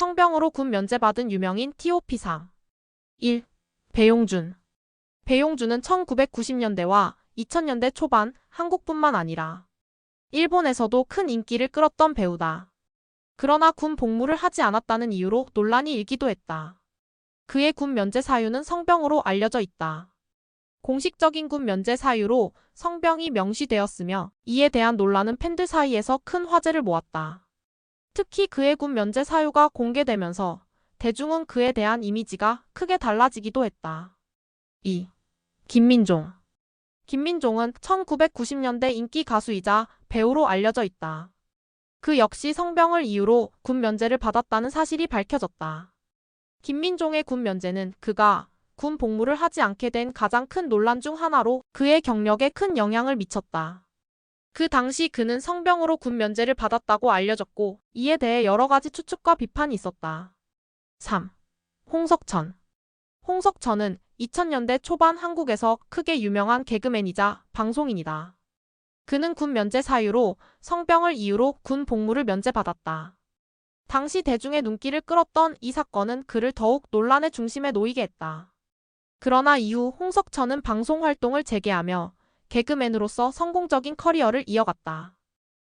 성병으로 군 면제받은 유명인 TOP상 1. 배용준 배용준은 1990년대와 2000년대 초반 한국뿐만 아니라 일본에서도 큰 인기를 끌었던 배우다. 그러나 군 복무를 하지 않았다는 이유로 논란이 일기도 했다. 그의 군 면제 사유는 성병으로 알려져 있다. 공식적인 군 면제 사유로 성병이 명시되었으며 이에 대한 논란은 팬들 사이에서 큰 화제를 모았다. 특히 그의 군 면제 사유가 공개되면서 대중은 그에 대한 이미지가 크게 달라지기도 했다. 2. 김민종 김민종은 1990년대 인기 가수이자 배우로 알려져 있다. 그 역시 성병을 이유로 군 면제를 받았다는 사실이 밝혀졌다. 김민종의 군 면제는 그가 군 복무를 하지 않게 된 가장 큰 논란 중 하나로 그의 경력에 큰 영향을 미쳤다. 그 당시 그는 성병으로 군 면제를 받았다고 알려졌고 이에 대해 여러 가지 추측과 비판이 있었다. 3. 홍석천 홍석천은 2000년대 초반 한국에서 크게 유명한 개그맨이자 방송인이다. 그는 군 면제 사유로 성병을 이유로 군 복무를 면제받았다. 당시 대중의 눈길을 끌었던 이 사건은 그를 더욱 논란의 중심에 놓이게 했다. 그러나 이후 홍석천은 방송 활동을 재개하며 개그맨으로서 성공적인 커리어를 이어갔다.